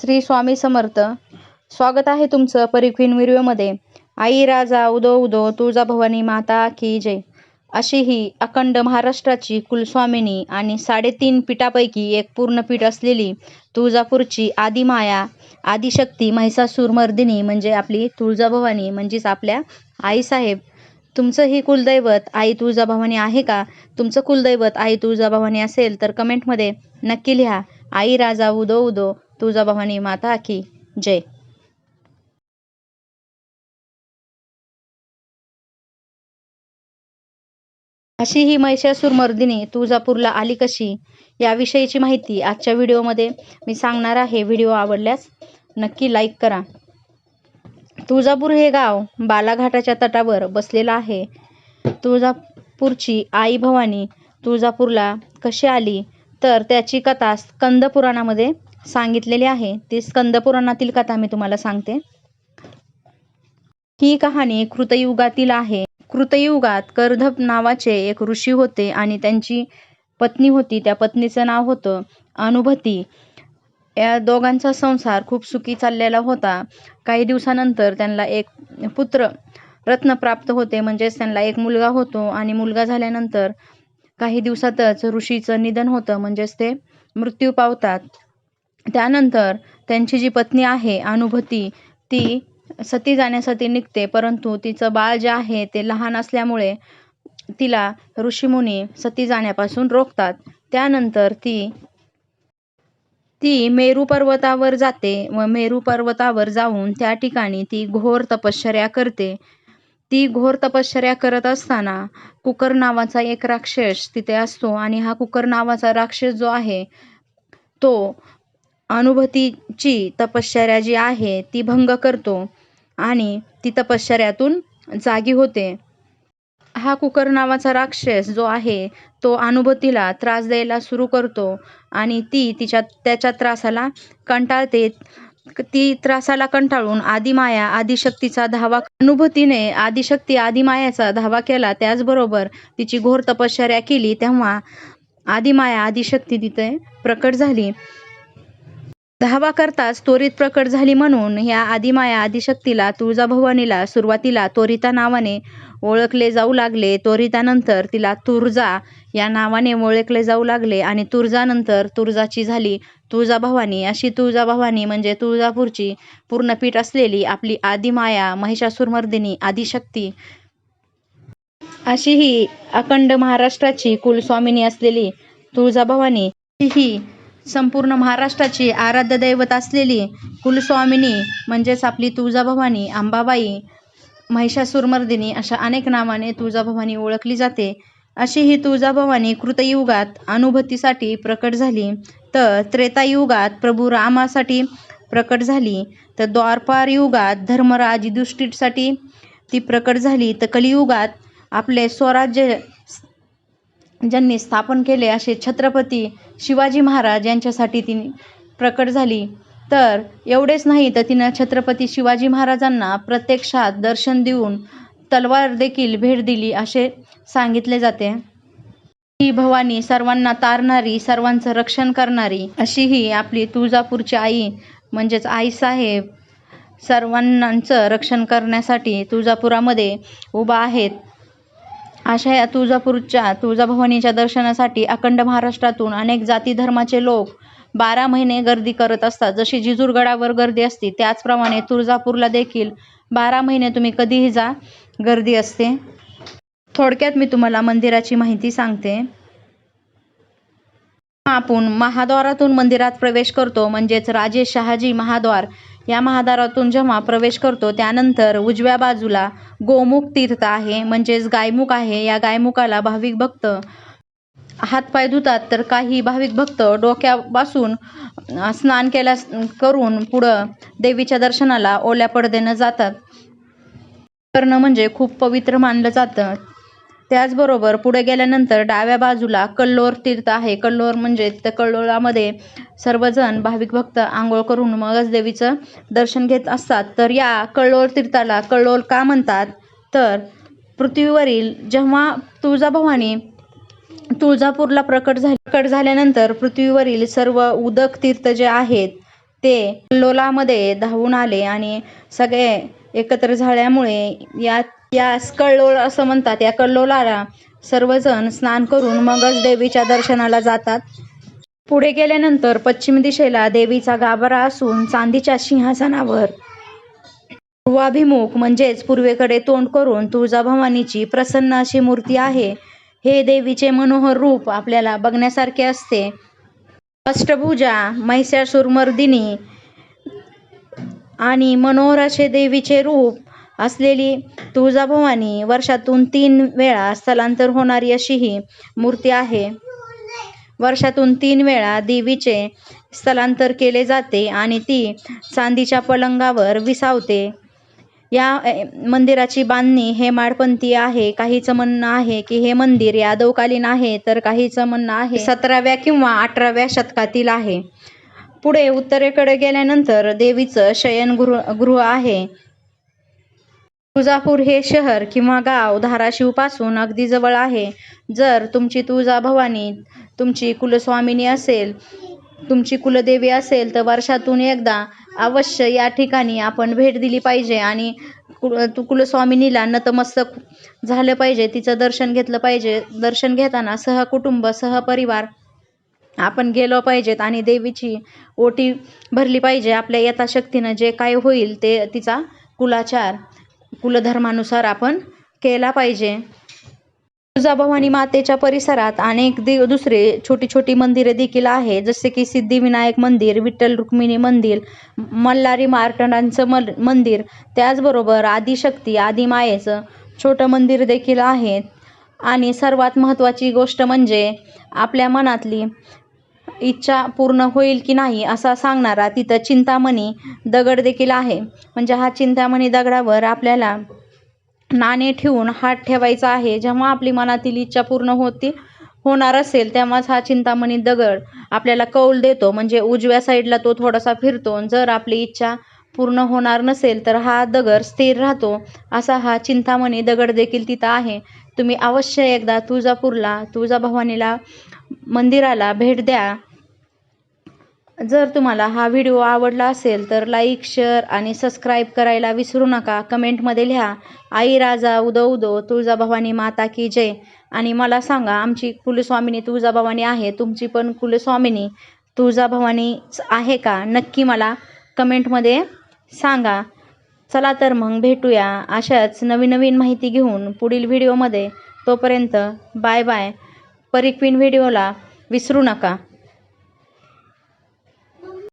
श्री स्वामी समर्थ. स्वागत आहे तुमचं परिक्वीन व्हिडिओमध्ये. आई राजा उदो उदो तुळजाभवानी माता की जय. अशी ही अखंड महाराष्ट्राची कुलस्वामिनी आणि साडेतीन पीठापैकी एक पूर्ण पीठ असलेली तुळजापूरची आदिमाया आदिशक्ती महिषासूरमर्दिनी म्हणजे आपली तुळजाभवानी म्हणजेच आपल्या आईसाहेब तुमचं ही कुलदैवत आई तुळजाभवानी आहे का? तुमचं कुलदैवत आई तुळजाभवानी असेल तर कमेंटमध्ये नक्की लिहा. आई राजा उदो उदो तुळजाभवानी माता की जय. अशी ही महिषासूरमर्दिनी तुळजापूरला आली कशी? याविषयीची माहिती आजच्या व्हिडिओमध्ये मी सांगणार आहे. व्हिडिओ आवडल्यास नक्की लाईक करा. तुळजापूर हे गाव बालाघाटाच्या तटावर बसलेलं आहे. तुळजापूरची आई भवानी तुळजापूरला कशी आली? तर त्याची कथा स्कंद पुराणामध्ये सांगितलेली आहे. ती स्कंद पुराणातील कथा मी तुम्हाला सांगते. ही कहाणी कृतयुगातील आहे. कृतयुगात कर्धप नावाचे एक ऋषी होते आणि त्यांची पत्नी होती. त्या पत्नीचं नाव होतं अनुभती. या दोघांचा संसार खूप सुखी चाललेला होता. काही दिवसानंतर त्यांना एक पुत्र रत्न प्राप्त होते. म्हणजेच त्यांना एक मुलगा होतो आणि मुलगा झाल्यानंतर काही दिवसातच ऋषीचं निधन होतं. म्हणजेच ते मृत्यू पावतात. त्यानंतर त्यांची जी पत्नी आहे अनुभती ती सती जाण्यासाठी निघते परंतु तिचं बाळ जे आहे ते लहान असल्यामुळे तिला ऋषीमुनी सती जाण्यापासून रोखतात. त्यानंतर ती ती मेरू पर्वतावर जाते व मेरू पर्वतावर जाऊन त्या ठिकाणी ती घोर तपश्चर्या करते. ती घोर तपश्चर्या करत असताना कुकर नावाचा एक राक्षस तिथे असतो आणि हा कुकर नावाचा राक्षस जो आहे तो अनुभूतीची तपश्चर्या जी आहे ती भंग करतो आणि ती तपश्चर्यातून जागी होते. हा कुकर नावाचा राक्षस जो आहे तो अनुभूतीला त्रास द्यायला सुरू करतो आणि ती तिच्या त्याच्या त्रासाला कंटाळते. ती त्रासाला कंटाळून आदिमाया आदिशक्तीचा धावा अनुभूतीने आदिशक्ती आदिमायाचा धावा केला. त्याचबरोबर तिची घोर तपश्चर्या केली तेव्हा आदिमाया आदिशक्ती तिथे प्रकट झाली. धावा करताच त्वरित प्रकट झाली म्हणून ह्या आदिमाया आदिशक्तीला तुळजाभवानीला सुरुवातीला त्वरिता नावाने ओळखले जाऊ लागले. त्वरितानंतर तिला तुर्जा या नावाने ओळखले जाऊ लागले आणि तुर्जानंतर तुर्जाची झाली. तुळजाभवानी अशी तुळजाभवानी म्हणजे तुळजापूरची पूर्णपीठ असलेली आपली आदिमाया महिषासुरमर्दिनी आदिशक्ती. अशी ही अखंड महाराष्ट्राची कुलस्वामिनी असलेली तुळजाभवानी ही संपूर्ण महाराष्ट्राची आराध्य दैवत असलेली कुलस्वामिनी म्हणजेच आपली तुळजाभवानी अंबाबाई महिषासुरमर्दिनी अशा अनेक नावाने तुळजाभवानी ओळखली जाते. अशी ही तुळजाभवानी कृतयुगात अनुभूतीसाठी प्रकट झाली. तर त्रेतायुगात प्रभू रामासाठी प्रकट झाली. तर द्वारपार युगात धर्मराज युधिष्ठिरसाठी ती प्रकट झाली. तर कलियुगात आपले स्वराज्य ज्यांनी स्थापन केले असे छत्रपती शिवाजी महाराज यांच्यासाठी ती प्रकट झाली. तर एवढेच नाही तर तिनं छत्रपती शिवाजी महाराजांना प्रत्यक्षात दर्शन देऊन तलवार देखील भेट दिली असे सांगितले जाते. ही भवानी सर्वांना तारणारी सर्वांचं रक्षण करणारी अशी ही आपली तुळजापूरची आई म्हणजेच आईसाहेब सर्वांचं रक्षण करण्यासाठी तुळजापुरामध्ये उभा आहेत. अशा या तुळजापूरच्या तुळजाभवानीच्या दर्शनासाठी अखंड महाराष्ट्रातून अनेक जाती धर्माचे लोक बारा महिने गर्दी करत असतात. जशी जिजूरगडावर गर्दी असते त्याचप्रमाणे तुळजापूरला देखील बारा महिने तुम्ही कधीही जा गर्दी असते. थोडक्यात मी तुम्हाला मंदिराची माहिती सांगते. आपण महाद्वारातून मंदिरात प्रवेश करतो म्हणजेच राजे शहाजी महाद्वार. या महादारातून जेव्हा प्रवेश करतो त्यानंतर उजव्या बाजूला गोमुख तीर्थ आहे म्हणजेच गायमुख आहे. या गायमुखाला भाविक भक्त हातपाय धुतात तर काही भाविक भक्त डोक्यापासून स्नान केल्या करून पुढं देवीच्या दर्शनाला ओल्या पडदेनं जातात. करणं म्हणजे खूप पवित्र मानलं जातं. त्याचबरोबर पुढे गेल्यानंतर डाव्या बाजूला कल्लोर तीर्थ आहे. कल्लोर म्हणजे त्या कल्लोळामध्ये सर्वजण भाविक भक्त आंघोळ करून मगच देवीचं दर्शन घेत असतात. तर या कल्लोळ तीर्थाला कल्लोळ का म्हणतात? तर पृथ्वीवरील जेव्हा तुळजाभवानी तुळजापूरला प्रकट झाली प्रकट झाल्यानंतर पृथ्वीवरील सर्व उदक तीर्थ जे आहेत ते कल्लोलामध्ये धावून आले आणि सगळे एकत्र झाल्यामुळे या यास कल्लोळ असं म्हणतात या कल्लोलाला सर्वजण स्नान करून मगच देवीच्या दर्शनाला जातात. पुढे गेल्यानंतर पश्चिम दिशेला देवीचा गाभारा असून चांदीच्या सिंहासनावर. पूर्वाभिमुख म्हणजेच पूर्वेकडे तोंड करून तुळजाभवानीची प्रसन्न अशी मूर्ती आहे. हे देवीचे मनोहर रूप आपल्याला बघण्यासारखे असते. अष्टभुजा महिषासुरमर्दिनी आणि मनोहर असे देवीचे रूप असलेली तुळजाभवानी वर्षातून तीन वेळा स्थलांतर होणारी अशी ही मूर्ती आहे. वर्षातून तीन वेळा देवीचे स्थलांतर केले जाते आणि ती चांदीच्या पलंगावर विसावते. या मंदिराची बांधणी हेमाडपंथी आहे. काहीचं म्हणणं आहे की हे मंदिर यादवकालीन आहे तर काहीचं म्हणणं आहे सतराव्या किंवा अठराव्या शतकातील आहे. पुढे उत्तरेकडे गेल्यानंतर देवीचं शयनगृह गृह आहे. तुळजापूर हे शहर किंवा गाव धाराशिवपासून अगदी जवळ आहे. जर तुमची तुळजाभवानी तुमची कुलस्वामिनी असेल तुमची कुलदेवी असेल तर वर्षातून एकदा अवश्य या ठिकाणी आपण भेट दिली पाहिजे आणि कु तु कुलस्वामिनीला नतमस्तक झालं पाहिजे तिचं दर्शन घेतलं पाहिजे. दर्शन घेताना सहकुटुंब सहपरिवार आपण गेलो पाहिजेत आणि देवीची ओटी भरली पाहिजे. आपल्या यथाशक्तीनं जे काय होईल ते तिचा कुलाचार कुलधर्मानुसार आपण केला पाहिजे. तुळजाभवानी मातेच्या परिसरात अनेक दि दुसरे छोटी छोटी मंदिरे देखील आहे जसे की सिद्धिविनायक मंदिर विठ्ठल रुक्मिणी मंदिर मल्हारी मार्तंडांचं मल मंदिर. त्याचबरोबर आदिशक्ती आदिमायेचं छोटं मंदिर देखील आहे आणि सर्वात महत्त्वाची गोष्ट म्हणजे आपल्या मनातली इच्छा पूर्ण होईल की नाही असा सांगणारा तिथं चिंतामणी दगड देखील आहे. म्हणजे हा चिंतामणी दगडावर आपल्याला नाणे ठेवून हात ठेवायचा आहे. जेव्हा आपली मनातील इच्छा पूर्ण होती होणार असेल तेव्हाच हा चिंतामणी दगड आपल्याला कौल देतो. म्हणजे उजव्या साईडला तो थोडासा फिरतो. जर आपली इच्छा पूर्ण होणार नसेल तर हा दगड स्थिर राहतो. असा हा चिंतामणी दगड देखील तिथं आहे. तुम्ही अवश्य एकदा तुळजापूरला तुळजाभवानीला मंदिराला भेट द्या. जर तुम्हाला हा व्हिडिओ आवडला असेल तर लाईक शेअर आणि सबस्क्राईब करायला विसरू नका. कमेंटमध्ये लिहा आई राजा उदो उदो तुळजाभवानी माता की जय. आणि मला सांगा आमची कुलस्वामिनी तुळजाभवानी आहे तुमची पण कुलस्वामिनी तुळजाभवानीच आहे का? नक्की मला कमेंटमध्ये सांगा. चला तर मग भेटूया अशाच नवीन नवीन माहिती घेऊन पुढील व्हिडिओमध्ये. तोपर्यंत बाय बाय. परिक्वीन व्हिडिओला विसरू नका.